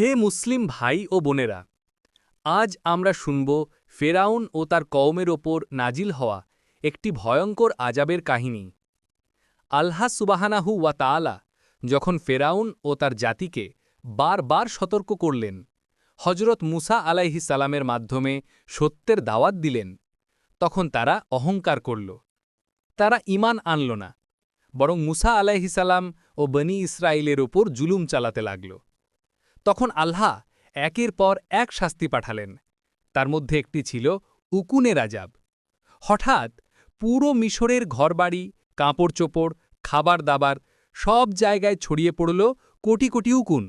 হে মুসলিম ভাই ও বোনেরা, আজ আমরা শুনব ফেরাউন ও তার কওমের ওপর নাজিল হওয়া একটি ভয়ঙ্কর আজাবের কাহিনী। আল্লাহ সুবাহানাহু ওয়া তাআলা যখন ফেরাউন ও তার জাতিকে বারবার সতর্ক করলেন হজরত মুসা আলাইহি সালামের মাধ্যমে সত্যের দাওয়াত দিলেন, তখন তারা অহংকার করল। তারা ইমান আনল না, বরং মুসা আলাইহিসালাম ও বনি ইসরায়েলের ওপর জুলুম চালাতে লাগল। তখন আল্লাহ একের পর এক শাস্তি পাঠালেন। তার মধ্যে একটি ছিল উকুনের আজাব হঠাৎ পুরো মিশরের ঘরবাড়ি কাপড় চোপড় খাবার দাবার সব জায়গায় ছড়িয়ে পড়ল কোটি কোটি উকুন।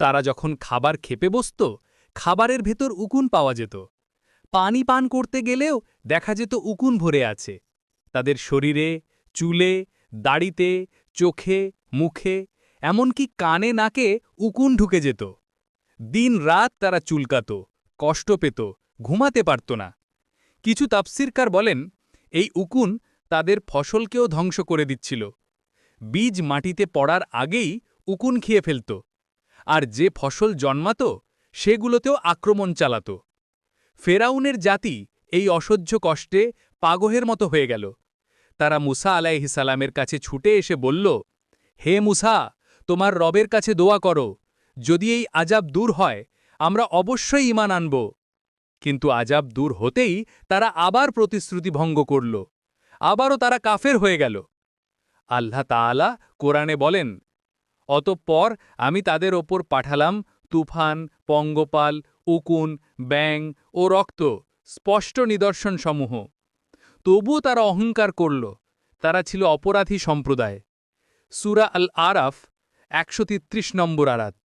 তারা যখন খাবার খেপে বসত, খাবারের ভেতর উকুন পাওয়া যেত। পানি পান করতে গেলেও দেখা যেত উকুন ভরে আছে। তাদের শরীরে, চুলে, দাড়িতে, চোখে, মুখে এমনকি কানে নাকে উকুন ঢুকে যেত। দিন রাত তারা চুলকাত, কষ্ট পেত, ঘুমাতে পারত না। কিছু তাপসিরকার বলেন, এই উকুন তাদের ফসলকেও ধ্বংস করে দিচ্ছিল। বীজ মাটিতে পড়ার আগেই উকুন খেয়ে ফেলত। আর যে ফসল জন্মাত, সেগুলোতেও আক্রমণ চালাত। ফেরাউনের জাতি এই অসহ্য কষ্টে পাগহের মতো হয়ে গেল। তারা মুসা আলাইহিসালামের কাছে ছুটে এসে বলল, হে মুসা তোমার রবের কাছে দোয়া করো। যদি এই আজাব দূর হয়, আমরা অবশ্যই ইমান আনব। কিন্তু আজাব দূর হতেই তারা আবার প্রতিশ্রুতি ভঙ্গ করল। আবারও তারা কাফের হয়ে গেল। আল্লাহ তাআলা কোরআনে বলেন, অতঃপর আমি তাদের ওপর পাঠালাম তুফান, পঙ্গপাল, উকুন ব্যাং ও রক্ত, স্পষ্ট নিদর্শনসমূহ। তবুও তারা অহংকার করল। তারা ছিল অপরাধী সম্প্রদায়। সুরা আল আরাফ একশো তেত্রিশ নম্বর আরাত।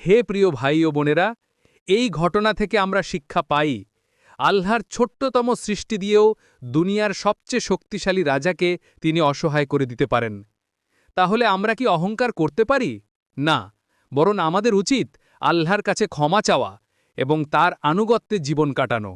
হে প্রিয় ভাই ও বোনেরা, এই ঘটনা থেকে আমরা শিক্ষা পাই, আল্লাহর ছোট্টতম সৃষ্টি দিয়েও দুনিয়ার সবচেয়ে শক্তিশালী রাজাকে তিনি অসহায় করে দিতে পারেন। তাহলে আমরা কি অহংকার করতে পারি? না, বরং আমাদের উচিত আল্লাহর কাছে ক্ষমা চাওয়া এবং তার আনুগত্যে জীবন কাটানো।